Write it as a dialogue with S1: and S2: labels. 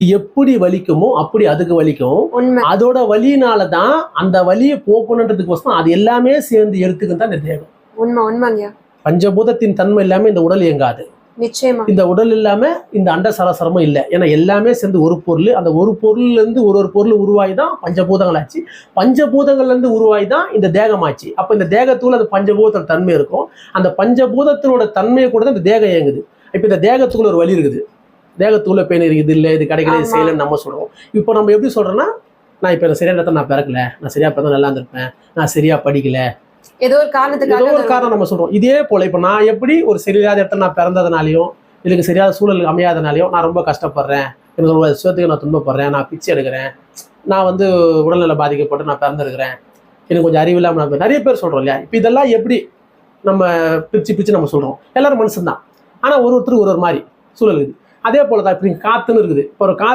S1: எப்படி வலிக்குமோ அப்படி அதுக்கு வலிக்கும். அதோட வலியினால தான் அந்த வலியை போக்கணுன்றதுக்கோசரம் அது எல்லாமே சேர்ந்து எடுத்துக்கிட்டு தான் இந்த தேகம்
S2: உண்மை உண்மைங்கய்யா
S1: பஞ்சபூதத்தின் தன்மை இல்லாம இந்த உடல் இயங்காது.
S2: நிச்சயமா.
S1: இந்த உடல் இல்லாம இந்த அண்ட சராசரமும் இல்லை. ஏன்னா எல்லாமே சேர்ந்து ஒரு பொருள். அந்த ஒரு பொருள்ல இருந்து ஒரு ஒரு பொருள் உருவாகி தான் பஞ்சபூதங்கள் ஆச்சு பஞ்சபூதங்கள்ல இருந்து உருவாகி தான் இந்த தேகம் ஆச்சு அப்ப இந்த தேகத்துக்குள்ள அந்த பஞ்சபூதத்தோட தன்மை இருக்கும். அந்த பஞ்சபூதத்தினோட தன்மையை கூட தான் இந்த தேகம் இயங்குது. இப்ப இந்த தேகத்துக்குள்ள ஒரு வலி இருக்குது. தேகத்துக்குள்ள பெயின் இருக்குது இல்லை இது கிடைக்கல. செய்யலைன்னு நம்ம சொல்றோம் இப்போ நம்ம எப்படி சொல்றோம்னா நான் இப்போ சரியான இடத்துல நான் பிறக்கல நான் சரியா பிறந்தா நல்லா இருந்திருப்பேன் நான் சரியா படிக்கல.
S2: ஏதோ ஒரு காரணத்துக்காக
S1: ஏதோ ஒரு காரணம் நம்ம சொல்றோம். இதே போல இப்போ நான் எப்படி ஒரு சரியில்லாத இடத்துல நான் பிறந்ததுனாலையும் எனக்கு சரியாத சூழல் அமையாதனாலையும் நான் ரொம்ப கஷ்டப்படுறேன். எனக்கு ரொம்ப சுகத்துக்கு நான் துன்பப்படுறேன் நான் பிச்சை எடுக்கிறேன். நான் வந்து உடல்நல பாதிக்கப்பட்டு நான் பிறந்திருக்கிறேன். எனக்கு கொஞ்சம் அறிவில்லாமல் நான் நிறைய பேர் சொல்றோம் இல்லையா? இப்போ இதெல்லாம் எப்படி நம்ம பிரிச்சு பிரிச்சு நம்ம சொல்றோம். எல்லாரும் மனுஷன் தான் ஆனால் ஒரு ஒருத்தருக்கு ஒரு ஒரு மாதிரி சூழல் இருக்குது. அதே போல தான் இப்படி காத்துன்னு இருக்குது. இப்போ ஒரு கா